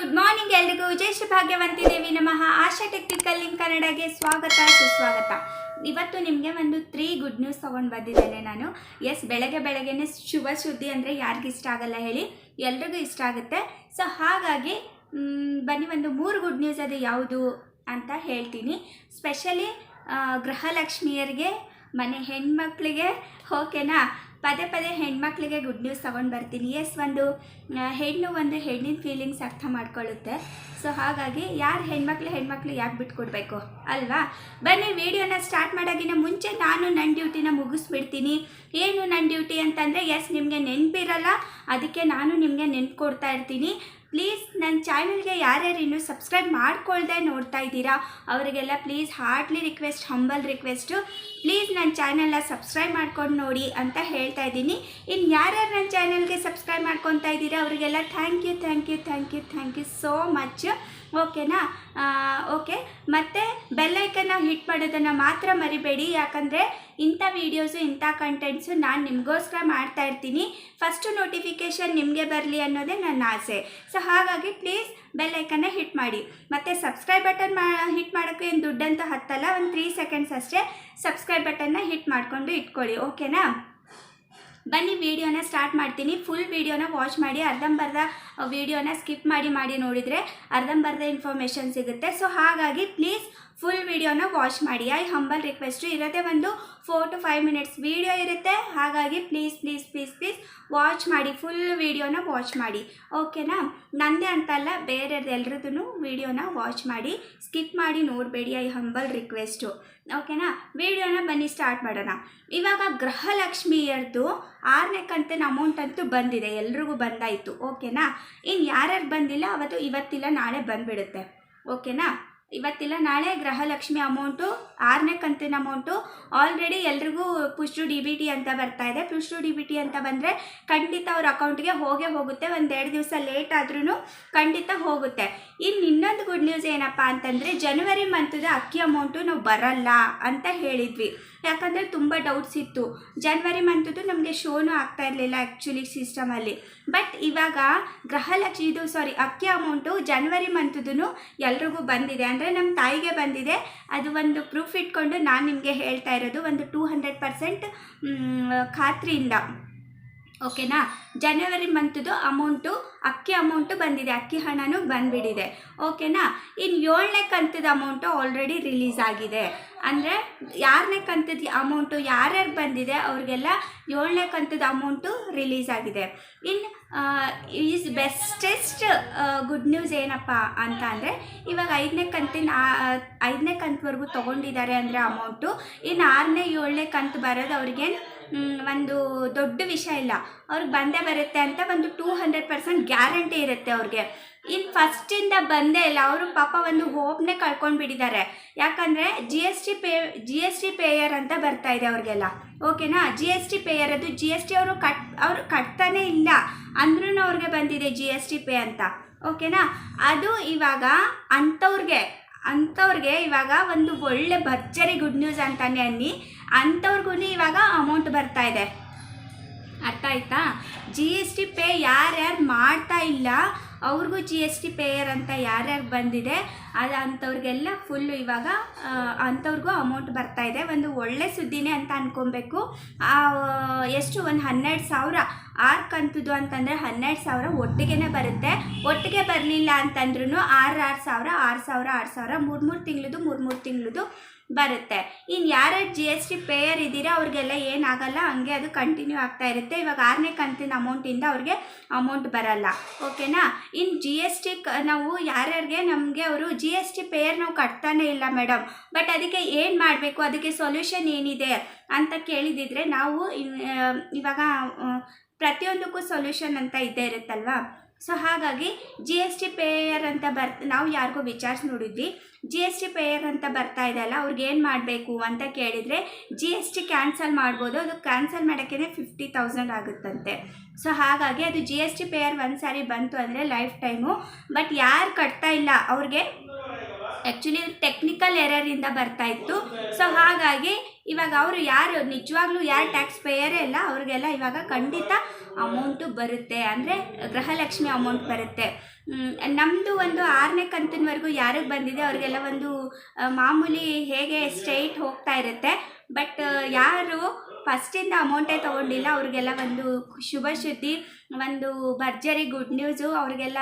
Good morning ಎಲ್ರಿಗೂ. ವಿಜೇಶ ಭಾಗ್ಯವಂತಿ ದೇವಿ ನಮಃ. ಆಶಾ technical link ಕನ್ನಡಗೆ ಸ್ವಾಗತ, ಸುಸ್ವಾಗತ. ಇವತ್ತು ನಿಮಗೆ ಒಂದು ತ್ರೀ ಗುಡ್ ನ್ಯೂಸ್ ತೊಗೊಂಡು ಬಂದಿದ್ದೇನೆ ನಾನು. ಎಸ್, ಬೆಳಗ್ಗೆ ಬೆಳಗ್ಗೆನೆ ಶುಭ ಸುದ್ದಿ ಅಂದರೆ ಇಷ್ಟ ಆಗಲ್ಲ ಹೇಳಿ ಎಲ್ರಿಗೂ ಇಷ್ಟ ಆಗುತ್ತೆ. ಸೊ, ಹಾಗಾಗಿ ಬನ್ನಿ ಒಂದು ಮೂರು ಗುಡ್ ನ್ಯೂಸ್ ಅದು ಯಾವುದು ಅಂತ ಹೇಳ್ತೀನಿ. ಸ್ಪೆಷಲಿ ಗೃಹಲಕ್ಷ್ಮಿಯರಿಗೆ, ಮನೆ ಹೆಣ್ಮಕ್ಳಿಗೆ, ಓಕೆನಾ? ಪದೇ ಪದೇ ಹೆಣ್ಮಕ್ಳಿಗೆ ಗುಡ್ ನ್ಯೂಸ್ ತೊಗೊಂಡು ಬರ್ತೀನಿ. ಎಸ್ ಒಂದು ಹೆಣ್ಣು ಒಂದು ಹೆಣ್ಣಿನ ಫೀಲಿಂಗ್ಸ್ ಅರ್ಥ ಮಾಡ್ಕೊಳ್ಳುತ್ತೆ. ಸೊ ಹಾಗಾಗಿ ಯಾರು ಹೆಣ್ಮಕ್ಳು ಹೆಣ್ಮಕ್ಳು ಯಾಕೆ ಬಿಟ್ಕೊಡ್ಬೇಕು? ಅಲ್ವಾ? ಬನ್ನಿ, ವಿಡಿಯೋನ ಸ್ಟಾರ್ಟ್ ಮಾಡೋಕ್ಕಿಂತ ಮುಂಚೆ ನಾನು ನನ್ನ ಡ್ಯೂಟಿನ ಮುಗಿಸ್ಬಿಡ್ತೀನಿ. ಏನು ನನ್ನ ಡ್ಯೂಟಿ ಅಂತಂದರೆ ಎಸ್ ನಿಮಗೆ ನೆನಪಿರಲ್ಲ. ಅದಕ್ಕೆ ನಾನು ನಿಮಗೆ ನೆನ್ಪು ಕೊಡ್ತಾ ಇರ್ತೀನಿ. ಪ್ಲೀಸ್ ನನ್ನ ಚಾನಲ್ಗೆ ಯಾರ್ಯಾರು ಇನ್ನೂ ಸಬ್ಸ್ಕ್ರೈಬ್ ಮಾಡ್ಕೊಳ್ದೆ ನೋಡ್ತಾ ಇದ್ದೀರಾ, ಅವರಿಗೆಲ್ಲ please heartly request humble request please ನನ್ನ ಚಾನಲ್ನ ಸಬ್ಸ್ಕ್ರೈಬ್ ಮಾಡ್ಕೊಂಡು ನೋಡಿ ಅಂತ ಹೇಳ್ತಾ ಇದ್ದೀನಿ. ಇನ್ನು ಯಾರ್ಯಾರು ನನ್ನ ಚಾನಲ್ಗೆ ಸಬ್ಸ್ಕ್ರೈಬ್ ಮಾಡ್ಕೊತಾ ಇದ್ದೀರಾ, ಅವರಿಗೆಲ್ಲ thank you thank you thank you thank you so much ಓಕೆನಾ? ಓಕೆ. ಮತ್ತು ಬೆಲ್ಲೈಕನ್ನ ಹಿಟ್ ಮಾಡೋದನ್ನು ಮಾತ್ರ ಮರಿಬೇಡಿ. ಯಾಕಂದರೆ ಇಂಥ ವೀಡಿಯೋಸು ಇಂಥ ಕಂಟೆಂಟ್ಸು ನಾನು ನಿಮಗೋಸ್ಕರ ಮಾಡ್ತಾ ಇರ್ತೀನಿ. ಫಸ್ಟು ನೋಟಿಫಿಕೇಷನ್ ನಿಮಗೆ ಬರಲಿ ಅನ್ನೋದೇ ನನ್ನ ಆಸೆ. ಸೊ ಹಾಗಾಗಿ ಪ್ಲೀಸ್ ಬೆಲ್ಲೈಕನ್ನ ಹಿಟ್ ಮಾಡಿ. ಮತ್ತು ಸಬ್ಸ್ಕ್ರೈಬ್ ಬಟನ್ ಮಾ ಹಿಟ್ ಮಾಡೋಕ್ಕೆ ಏನು ದುಡ್ಡಂತ ಹತ್ತಲ್ಲ. ಒಂದು ತ್ರೀ ಸೆಕೆಂಡ್ಸ್ ಅಷ್ಟೇ ಸಬ್ಸ್ಕ್ರೈಬ್ ಬಟನ್ನ ಹಿಟ್ ಮಾಡಿಕೊಂಡು ಇಟ್ಕೊಳ್ಳಿ. ಓಕೆನಾ? ಬನ್ನಿ ವಿಡಿಯೋನ ಸ್ಟಾರ್ಟ್ ಮಾಡ್ತೀನಿ. ಫುಲ್ ವಿಡಿಯೋನ ವಾಚ್ ಮಾಡಿ. ಅರ್ಧಂಬರ್ಧ ವಿಡಿಯೋನ ಸ್ಕಿಪ್ ಮಾಡಿ ಮಾಡಿ ನೋಡಿದರೆ ಅರ್ಧಂಬರ್ಧ ಇನ್ಫಾರ್ಮೇಷನ್ ಸಿಗುತ್ತೆ. ಸೊ ಹಾಗಾಗಿ ಪ್ಲೀಸ್ ಫುಲ್ ವಿಡಿಯೋನ ವಾಚ್ ಮಾಡಿ. ಐ ಹಂಬಲ್ ರಿಕ್ವೆಸ್ಟು ಇರೋದೇ ಒಂದು four to five minutes video ಇರುತ್ತೆ. ಹಾಗಾಗಿ please please please please watch ಮಾಡಿ ಫುಲ್ ವೀಡಿಯೋನ ವಾಚ್ ಮಾಡಿ. ಓಕೆನಾ ನಂದೇ ಅಂತಲ್ಲ ಬೇರೆಯವ್ರದ್ದು ಎಲ್ರದ್ದು ವೀಡಿಯೋನ ವಾಚ್ ಮಾಡಿ. ಸ್ಕಿಪ್ ಮಾಡಿ, ನೋಡಬೇಡಿ ಐ ಹಂಬಲ್ ರಿಕ್ವೆಸ್ಟು ಓಕೆನಾ ವೀಡಿಯೋನ ಬನ್ನಿ ಸ್ಟಾರ್ಟ್ ಮಾಡೋಣ. ಇವಾಗ ಗೃಹಲಕ್ಷ್ಮಿಯರ್ದು ಆರನೇ ಕಂತಿನ ಅಮೌಂಟ್ ಅಂತೂ ಬಂದಿದೆ. ಎಲ್ರಿಗೂ ಬಂದಾಯಿತು. ಓಕೆನಾ ಇನ್ನು ಯಾರ್ಯಾರು ಬಂದಿಲ್ಲ ಅವತ್ತು ಇವತ್ತಿಲ್ಲ ನಾಳೆ ಬಂದುಬಿಡುತ್ತೆ. ಓಕೆನಾ? ಇವತ್ತಿಲ್ಲ, ನಾಳೆ ಗೃಹಲಕ್ಷ್ಮಿ ಅಮೌಂಟು, ಆರನೇ ಕಂತಿನ ಅಮೌಂಟು. ಆಲ್ರೆಡಿ ಎಲ್ರಿಗೂ ಪುಷ್ಟು ಡಿ ಬಿ ಟಿ ಅಂತ ಬರ್ತಾ ಇದೆ. ಪುಷ್ಟು ಡಿ ಬಿ ಟಿ ಅಂತ ಬಂದರೆ ಖಂಡಿತ ಅವ್ರ ಅಕೌಂಟ್ಗೆ ಹೋಗೇ ಹೋಗುತ್ತೆ. ಒಂದೆರಡು ದಿವಸ ಲೇಟ್ ಆದ್ರೂ ಖಂಡಿತ ಹೋಗುತ್ತೆ. ಇನ್ನು ಇನ್ನೊಂದು ಗುಡ್ ನ್ಯೂಸ್ ಏನಪ್ಪ ಅಂತಂದರೆ ಜನವರಿ ಮಂತದ ಅಕ್ಕಿ ಅಮೌಂಟು ನಾವು ಬರಲ್ಲ ಅಂತ ಹೇಳಿದ್ವಿ. ಯಾಕಂದರೆ ತುಂಬ ಡೌಟ್ಸ್ ಇತ್ತು. ಜನವರಿ ಮಂತದ್ದು ನಮಗೆ ಶೋನು ಆಗ್ತಾ ಇರಲಿಲ್ಲ ಆ್ಯಕ್ಚುಲಿ ಸಿಸ್ಟಮಲ್ಲಿ ಬಟ್ ಇವಾಗ ಗೃಹಲಕ್ಷ್ಮಿ ಇದು ಸಾರಿ ಅಕ್ಕಿ ಅಮೌಂಟು ಜನವರಿ ಮಂತದ್ದು ಎಲ್ರಿಗೂ ಬಂದಿದೆ. ಅಂದರೆ ನಮ್ಮ ತಾಯಿಗೆ ಬಂದಿದೆ. ಅದು ಒಂದು ಪ್ರೂಫ್ ಇಟ್ಕೊಂಡು ನಾನು ನಿಮಗೆ ಹೇಳ್ತಾ ಇರೋದು ಒಂದು ಟೂ ಹಂಡ್ರೆಡ್ ಪರ್ಸೆಂಟ್ ಖಾತ್ರಿಯಿಂದ. ಓಕೆನಾ? ಜನವರಿ ಮಂತದ್ದು ಅಮೌಂಟು ಅಕ್ಕಿ ಅಮೌಂಟು ಬಂದಿದೆ. ಅಕ್ಕಿ ಹಣನೂ ಬಂದ್ಬಿಡಿದೆ ಓಕೆನಾ? ಇನ್ನು ಏಳನೇ ಕಂತದ ಅಮೌಂಟು ಆಲ್ರೆಡಿ ರಿಲೀಸ್ ಆಗಿದೆ. ಅಂದರೆ ಯಾರನೇ ಕಂತದ ಅಮೌಂಟು ಯಾರ್ಯಾರು ಬಂದಿದೆ ಅವ್ರಿಗೆಲ್ಲ ಏಳನೇ ಕಂತದ ಅಮೌಂಟು ರಿಲೀಸ್ ಆಗಿದೆ. ಇನ್ನು ಈಸ್ ಬೆಸ್ಟೆಸ್ಟ್ ಗುಡ್ ನ್ಯೂಸ್ ಏನಪ್ಪ ಅಂತ ಅಂದರೆ ಇವಾಗ ಐದನೇ ಕಂತಿನ ಐದನೇ ಕಂತವರೆಗೂ ತೊಗೊಂಡಿದ್ದಾರೆ ಅಂದರೆ ಅಮೌಂಟು ಇನ್ನು ಆರನೇ ಏಳನೇ ಕಂತು ಬರೋದು ಅವ್ರಿಗೆ ಮ್, ಒಂದು ದೊಡ್ಡ ವಿಷಯ ಇಲ್ಲ. ಅವ್ರಿಗೆ ಬಂದೇ ಬರುತ್ತೆ ಅಂತ ಒಂದು ಟೂ ಹಂಡ್ರೆಡ್ ಪರ್ಸೆಂಟ್ ಗ್ಯಾರಂಟಿ ಇರುತ್ತೆ ಅವ್ರಿಗೆ. ಇನ್ನು ಫಸ್ಟಿಂದ ಬಂದೇ ಇಲ್ಲ, ಅವರು ಪಾಪ ಒಂದು ಹೋಪ್ನೇ ಕಳ್ಕೊಂಡು ಬಿಟ್ಟಿದ್ದಾರೆ. ಯಾಕಂದರೆ G S T pay G S T payer ಅಂತ ಬರ್ತಾ ಇದೆ ಅವ್ರಿಗೆಲ್ಲ. ಓಕೆನಾ ಜಿ ಎಸ್ ಟಿ ಪೇಯರ್ ಅದು ಜಿ ಎಸ್ ಟಿ ಅವರು ಕಟ್, ಅವರು ಕಟ್ತಾನೇ ಇಲ್ಲ. ಅಂದ್ರೂ ಅವ್ರಿಗೆ ಬಂದಿದೆ ಜಿ ಎಸ್ ಟಿ ಪೇ ಅಂತ. ಓಕೆನಾ ಅದು ಇವಾಗ ಅಂಥವ್ರಿಗೆ ಅಂಥವ್ರಿಗೆ ಇವಾಗ ಒಂದು ಒಳ್ಳೆ ಭರ್ಜರಿ ಗುಡ್ ನ್ಯೂಸ್ ಅಂತಾನೆ ಅನ್ನಿ ಅಂಥವ್ರಿಗೂ ಇವಾಗ ಅಮೌಂಟ್ ಬರ್ತಾ ಇದೆ. ಅರ್ಥ ಆಯ್ತಾ? ಜಿ ಎಸ್ ಟಿ ಪೇ ಯಾರ್ಯಾರು ಮಾಡ್ತಾ ಇಲ್ಲ, ಅವ್ರಿಗೂ ಜಿ ಎಸ್ ಟಿ ಪೇಯರ್ ಅಂತ ಯಾರ್ಯಾರು ಬಂದಿದೆ, ಅದು ಅಂಥವ್ರಿಗೆಲ್ಲ ಫುಲ್ಲು ಇವಾಗ ಅಂಥವ್ರಿಗೂ ಅಮೌಂಟ್ ಬರ್ತಾ ಇದೆ. ಒಂದು ಒಳ್ಳೆ ಸುದ್ದಿನೇ ಅಂತ ಅಂದ್ಕೊಬೇಕು ಎಷ್ಟು? ಒಂದು ಹನ್ನೆರಡು ಸಾವಿರ. ಆರು ಕಂತದ್ದು ಅಂತಂದರೆ ಹನ್ನೆರಡು ಸಾವಿರ ಒಟ್ಟಿಗೆನೇ ಬರುತ್ತೆ. ಒಟ್ಟಿಗೆ ಬರಲಿಲ್ಲ ಅಂತಂದ್ರೂ ಆರು ಆರು ಸಾವಿರ ಆರು ಸಾವಿರ ಆರು ಸಾವಿರ ಮೂರು ಮೂರು ತಿಂಗಳದು ಮೂರು ಮೂರು ತಿಂಗಳದು ಬರುತ್ತೆ. ಇನ್ನು ಯಾರ್ಯಾರು ಜಿ ಎಸ್ ಟಿ ಪೇಯರ್ ಇದ್ದೀರಾ, ಅವ್ರಿಗೆಲ್ಲ ಏನಾಗಲ್ಲ, ಹಂಗೆ ಅದು ಕಂಟಿನ್ಯೂ ಆಗ್ತಾ ಇರುತ್ತೆ. ಇವಾಗ ಆರನೇ ಕಂತಿನ ಅಮೌಂಟಿಂದ ಅವ್ರಿಗೆ ಅಮೌಂಟ್ ಬರಲ್ಲ. ಓಕೆನಾ? ಇನ್ನು ಜಿ ಎಸ್ ಟಿ ಕ, ನಾವು ಯಾರ್ಯಾರಿಗೆ, ನಮಗೆ ಅವರು ಜಿ ಎಸ್ ಟಿ ಪೇಯರ್ ನಾವು ಕಟ್ತಾನೆ ಇಲ್ಲ ಮೇಡಮ್ ಬಟ್ ಅದಕ್ಕೆ ಏನು ಮಾಡಬೇಕು? ಅದಕ್ಕೆ ಸೊಲ್ಯೂಷನ್ ಏನಿದೆ ಅಂತ ಕೇಳಿದಿದ್ರೆ ನಾವು ಇವಾಗ ಪ್ರತಿಯೊಂದಕ್ಕೂ ಸೊಲ್ಯೂಷನ್ ಅಂತ ಇದ್ದೇ ಇರುತ್ತಲ್ವಾ? ಸೊ ಹಾಗಾಗಿ ಜಿ ಎಸ್ ಟಿ ಪೇಯರ್ ಅಂತ ಬರ್, ನಾವು ಯಾರಿಗೋ ವಿಚಾರಿಸಿ ನೋಡಿದ್ವಿ. ಜಿ ಎಸ್ ಟಿ ಪೇಯರ್ ಅಂತ ಬರ್ತಾ ಇದೆಯಲ್ಲ ಅವ್ರಿಗೆ ಏನು ಮಾಡಬೇಕು ಅಂತ ಕೇಳಿದರೆ ಜಿ ಎಸ್ ಟಿ ಕ್ಯಾನ್ಸಲ್ ಮಾಡ್ಬೋದು. ಅದು ಕ್ಯಾನ್ಸಲ್ ಮಾಡೋಕ್ಕೇ ಫಿಫ್ಟಿ ತೌಸಂಡ್ ಆಗುತ್ತಂತೆ. ಸೊ ಹಾಗಾಗಿ ಅದು ಜಿ ಎಸ್ ಟಿ ಪೇಯರ್ ಒಂದು ಸಾರಿ ಬಂತು ಅಂದರೆ ಲೈಫ್ ಟೈಮು ಬಟ್ ಯಾರು ಕಟ್ತಾ ಇಲ್ಲ, ಅವ್ರಿಗೆ ಆ್ಯಕ್ಚುಲಿ ಟೆಕ್ನಿಕಲ್ ಎರರಿಂದ ಬರ್ತಾ ಇತ್ತು. ಸೊ ಹಾಗಾಗಿ ಇವಾಗ ಅವರು ಯಾರು, ನಿಜವಾಗ್ಲೂ ಯಾರು ಟ್ಯಾಕ್ಸ್ ಪೇಯರೇ ಇಲ್ಲ, ಅವ್ರಿಗೆಲ್ಲ ಇವಾಗ ಖಂಡಿತ ಅಮೌಂಟು ಬರುತ್ತೆ ಅಂದರೆ ಗೃಹಲಕ್ಷ್ಮಿ ಅಮೌಂಟ್ ಬರುತ್ತೆ. ನಮ್ಮದು ಒಂದು ಆರನೇ ಕಂತಿನವರೆಗೂ ಯಾರಿಗೆ ಬಂದಿದೆ ಅವ್ರಿಗೆಲ್ಲ ಒಂದು ಮಾಮೂಲಿ ಹೇಗೆ ಸ್ಟ್ರೈಟ್ ಹೋಗ್ತಾ ಇರುತ್ತೆ. ಬಟ್ ಯಾರು ಫಸ್ಟಿಂದ ಅಮೌಂಟೇ ತೊಗೊಂಡಿಲ್ಲ. ಅವ್ರಿಗೆಲ್ಲ ಒಂದು ಶುಭ ಸುದ್ದಿ ಒಂದು ಭರ್ಜರಿ ಗುಡ್ ನ್ಯೂಸು ಅವ್ರಿಗೆಲ್ಲ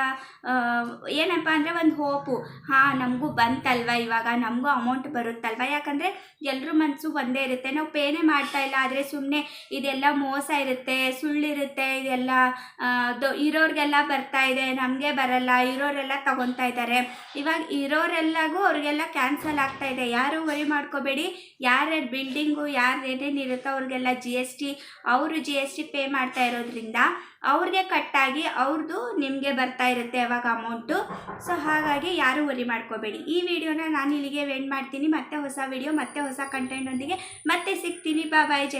ಏನಪ್ಪ ಅಂದರೆ ಒಂದು ಹೋಪು ಹಾಂ, ನಮಗೂ ಬಂತಲ್ವ ಇವಾಗ? ನಮಗೂ ಅಮೌಂಟ್ ಬರುತ್ತಲ್ವ? ಯಾಕಂದರೆ ಎಲ್ಲರೂ ಮನಸ್ಸು ಒಂದೇ ಇರುತ್ತೆ. ನಾವು ಪೇನೇ ಮಾಡ್ತಾ ಇಲ್ಲ, ಆದರೆ ಸುಮ್ಮನೆ ಇದೆಲ್ಲ ಮೋಸ ಇರುತ್ತೆ, ಸುಳ್ಳಿರುತ್ತೆ, ಇದೆಲ್ಲ ಇರೋರಿಗೆಲ್ಲ ಬರ್ತಾ ಇದೆ, ನಮಗೆ ಬರಲ್ಲ, ಇರೋರೆಲ್ಲ ತಗೊತಾ ಇದ್ದಾರೆ. ಇವಾಗ ಇರೋರೆಲ್ಲಗೂ ಅವ್ರಿಗೆಲ್ಲ ಕ್ಯಾನ್ಸಲ್ ಆಗ್ತಾ ಇದೆ. ಯಾರು ವರಿ ಮಾಡ್ಕೋಬೇಡಿ. ಯಾರ್ಯಾರು ಬಿಲ್ಡಿಂಗು ಯಾರು ಏನೇನು ಇರುತ್ತೋ ಅವ್ರಿಗೆಲ್ಲ ಜಿ ಎಸ್ ಟಿ ಅವರು ಜಿ ಎಸ್ ಟಿ ಪೇ ಮಾಡ್ತಾ ಇರೋದ್ರಿಂದ ಅವ್ರಿಗೆ ಕಟ್ಟಾಗಿ ಅವ್ರದ್ದು ನಿಮಗೆ ಬರ್ತಾ ಇರುತ್ತೆ ಅವಾಗ ಅಮೌಂಟು ಸೊ ಹಾಗಾಗಿ ಯಾರೂ ವರಿ ಮಾಡ್ಕೋಬೇಡಿ. ಈ ವಿಡಿಯೋನ ನಾನು ಇಲ್ಲಿಗೆ ವೆಂಡ್ ಮಾಡ್ತೀನಿ. ಮತ್ತೆ ಹೊಸ ವಿಡಿಯೋ ಮತ್ತೆ ಹೊಸ ಕಂಟೆಂಟ್ ಒಂದಿಗೆ ಮತ್ತೆ ಸಿಗ್ತೀನಿ. ಬಾ ಬಾಯ್ ಜೈ